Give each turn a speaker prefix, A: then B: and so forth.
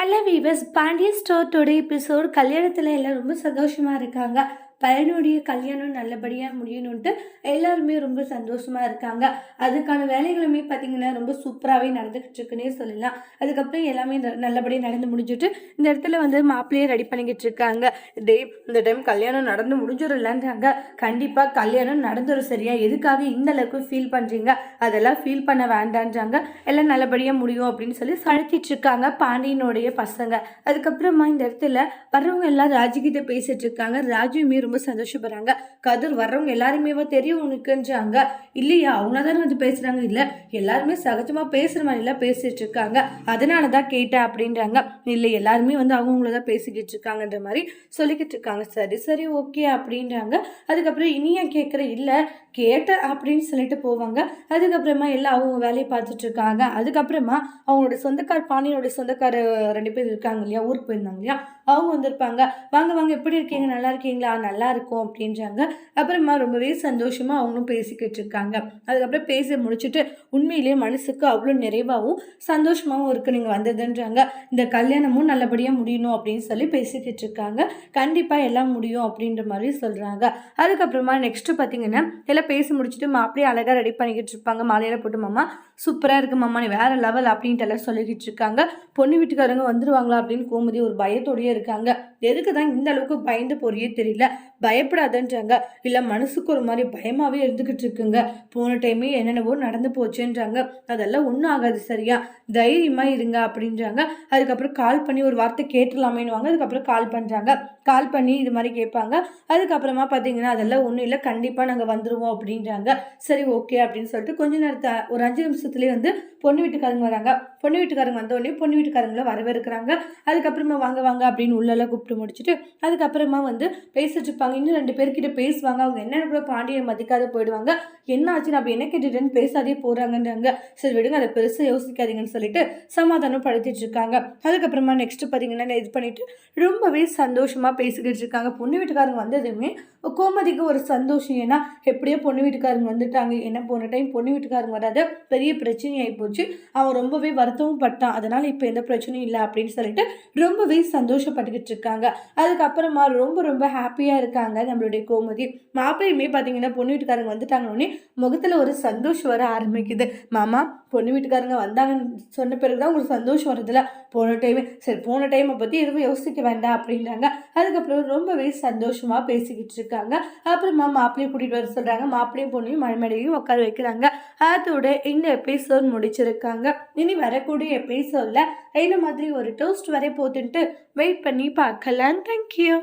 A: Hello viewers Pandiya store today episode கல்யாணத்தில் எல்லாம் ரொம்ப சந்தோஷமாக இருக்காங்க. பையனுடைய கல்யாணம் நல்லபடியாக முடியணுன்ட்டு எல்லாருமே ரொம்ப சந்தோஷமாக இருக்காங்க. அதுக்கான வேலைகளுமே பார்த்திங்கன்னா ரொம்ப சூப்பராகவே நடந்துக்கிட்டு இருக்குன்னே சொல்லலாம். அதுக்கப்புறம் எல்லாமே ந- நல்லபடியாக நடந்து முடிஞ்சுட்டு இந்த இடத்துல வந்து மாப்பிள்ளையே ரெடி பண்ணிக்கிட்டு இருக்காங்க. டே இந்த டைம் கல்யாணம் நடந்து முடிஞ்சிடலான்றாங்க. கண்டிப்பாக கல்யாணம் நடந்துடும் சரியா? எதுக்காக இந்த அளவுக்கு ஃபீல் பண்ணுறீங்க அதெல்லாம் ஃபீல் பண்ண வேண்டான்றாங்க. எல்லாம் நல்லபடியாக முடியும் அப்படின்னு சொல்லி சழத்திட்டு இருக்காங்க பாண்டியனுடைய பசங்க. அதுக்கப்புறமா இந்த இடத்துல வர்றவங்க எல்லாம் ராஜுகிட்ட பேசிட்டு இருக்காங்க. ராஜுமே ரொம்ப சந்தோஷப்படுறாங்க. கதிர் வர்றவங்க எல்லாருமே தெரியும் உனக்குன்றாங்க. இல்லையா? அவங்க தானே வந்து பேசுகிறாங்க இல்லை எல்லாருமே சகஜமாக பேசுகிற மாதிரிலாம் பேசிகிட்டு இருக்காங்க. அதனால தான் கேட்டேன் அப்படின்றாங்க. இல்லை எல்லாருமே வந்து அவங்கவுங்கள தான் பேசிக்கிட்டு இருக்காங்கன்ற மாதிரி சொல்லிக்கிட்டு இருக்காங்க. சரி சரி ஓகே அப்படின்றாங்க. அதுக்கப்புறம் இனியா கேட்குற இல்லை கேட்ட அப்படின்னு சொல்லிட்டு போவாங்க. அதுக்கப்புறமா எல்லாம் அவங்க வேலையை பார்த்துட்டு இருக்காங்க. அதுக்கப்புறமா அவங்களோட சொந்தக்கார பாண்டியனோட சொந்தக்கார ரெண்டு பேர் இருக்காங்க இல்லையா? ஊருக்கு போயிருந்தாங்க இல்லையா? அவங்க வந்திருப்பாங்க. வாங்க வாங்க எப்படி இருக்கீங்க? நல்லா இருக்கீங்களா? நல்லா இருக்கும் அப்படின்றாங்க. அப்புறமா ரொம்பவே சந்தோஷமா அவங்களும் பேசிக்கிட்டு இருக்காங்க அதுக்கப்புறம் பேசி முடிச்சுட்டு உண்மையிலேயே மனசுக்கு அவ்வளோ நிறைவாகவும் சந்தோஷமாகவும் இருக்கு நீங்கள் வந்ததுன்றாங்க. இந்த கல்யாணமும் நல்லபடியாக முடியணும் அப்படின்னு சொல்லி பேசிக்கிட்டு இருக்காங்க கண்டிப்பாக எல்லாம் முடியும் அப்படின்ற மாதிரி சொல்கிறாங்க அதுக்கப்புறமா நெக்ஸ்ட்டு பார்த்தீங்கன்னா எல்லாம் பேசி முடிச்சுட்டு மாப்பிள்ளையே அழகாக ரெடி பண்ணிக்கிட்டு இருப்பாங்க மாலையில போட்டு மாமா சூப்பராக இருக்கு மாமா நீ வேறு லெவல் அப்படின்ட்டு எல்லாம் சொல்லிக்கிட்டு இருக்காங்க பொண்ணு வீட்டுக்காரங்க வந்துருவாங்களா? அப்படின்னு கோமதி ஒரு பயத்தோடயே இருக்காங்க. எதுக்கு தான் இந்த அளவுக்கு பயந்து போறியே தெரியல. பயப்படாதன்றாங்க. இல்லை மனசுக்கு ஒரு மாதிரி பயமாகவே இருந்துக்கிட்டு இருக்குங்க. போன டைமே என்னென்னவோ நடந்து போச்சுன்றாங்க. அதெல்லாம் ஒன்றும் ஆகாது சரியா? தைரியமாக இருங்க அப்படின்றாங்க. அதுக்கப்புறம் கால் பண்ணி ஒரு வார்த்தை கேட்டுடலாமேனுவாங்க அதுக்கப்புறம் கால் பண்ணுறாங்க கால் பண்ணி இது மாதிரி கேட்பாங்க. அதுக்கப்புறமா பார்த்தீங்கன்னா அதெல்லாம் ஒன்றும் இல்லை. கண்டிப்பாக நாங்கள் வந்துடுவோம் அப்படின்றாங்க. சரி ஓகே அப்படின்னு சொல்லிட்டு கொஞ்ச நேரத்தை ஒரு அஞ்சு நிமிஷத்துலேயே வந்து பொண்ணு வீட்டுக்காரங்க வராங்க. பொண்ணு வீட்டுக்காரங்க வந்த உடனே பொண்ணு வீட்டுக்காரங்கள வரவேற்கிறாங்க. அதுக்கப்புறமா வாங்க வாங்க அப்படின்னு உள்ளெல்லாம் கூப்பிட்டு முடிச்சுட்டு அதுக்கப்புறமா வந்து பேசிட்டு இருப்பாங்க இன்னும் ரெண்டு பேர்கிட்ட பேசுவாங்க. அவங்க என்னென்ன கூட பாண்டியன் மதிக்காத போயிடுவாங்க. என்ன ஆச்சு அப்படி என்ன கேட்டுட்டேன்னு பேசாதே போகிறாங்கன்றாங்க சரி விடுங்க அதை பெருசாக யோசிக்காதீங்கன்னு சொல்லிட்டு சமாதானம் படுத்திட்டு இருக்காங்க. அதுக்கப்புறமா நெக்ஸ்ட் பார்த்தீங்கன்னா இது பண்ணிட்டு ரொம்பவே சந்தோஷமாக பேசிக்கிட்டு இருக்காங்க. பொண்ணு வீட்டுக்காரங்க வந்ததுமே கோமதிக்கு ஒரு சந்தோஷம். ஏன்னா எப்படியோ பொண்ணு வீட்டுக்காரங்க வந்துட்டாங்க. என்ன போன டைம் பொண்ணு வீட்டுக்காரங்க வராத பெரிய பிரச்சனையாகி போச்சு. அவன் ரொம்பவே வருத்தமும் பட்டான். அதனால் இப்போ எந்த பிரச்சனையும் இல்லை அப்படின்னு சொல்லிட்டு ரொம்பவே சந்தோஷப்பட்டுக்கிட்டு இருக்காங்க. அதுக்கப்புறமா ரொம்ப ரொம்ப ஹாப்பியாக இருக்காங்க நம்மளுடைய கோமதி. மாப்பிள்ளையுமே பார்த்தீங்கன்னா பொண்ணு வீட்டுக்காரங்க வந்துட்டாங்கன்னே முகத்தில் ஒரு சந்தோஷம் வர ஆரம்பிக்குது. மாமா பொண்ணு வீட்டுக்காரங்க வந்தாங்கன்னு சொன்ன பிறகு தான் உங்களுக்கு சந்தோஷம் வருதுல? போன டைமே சரி போன டைமை பற்றி எதுவும் யோசிக்க வேண்டாம் அப்படின்றாங்க. அதுக்கப்புறம் ரொம்பவே சந்தோஷமாக பேசிக்கிட்டு இருக்காங்க. அப்புறமா மாப்பிள்ளையும் கூட்டிகிட்டு வர சொல்கிறாங்க மாப்பிள்ளையும் பொண்ணையும் மழைமடையும் உட்கார வைக்கிறாங்க. அதோட இந்த எபிசோட் முடிச்சிருக்காங்க. இனி வரக்கூடிய எபிசோடில் இந்த மாதிரி ஒரு டோஸ்ட் வரை போதுன்ட்டு வெயிட் பண்ணி பார்க்கலாம். தேங்க்யூ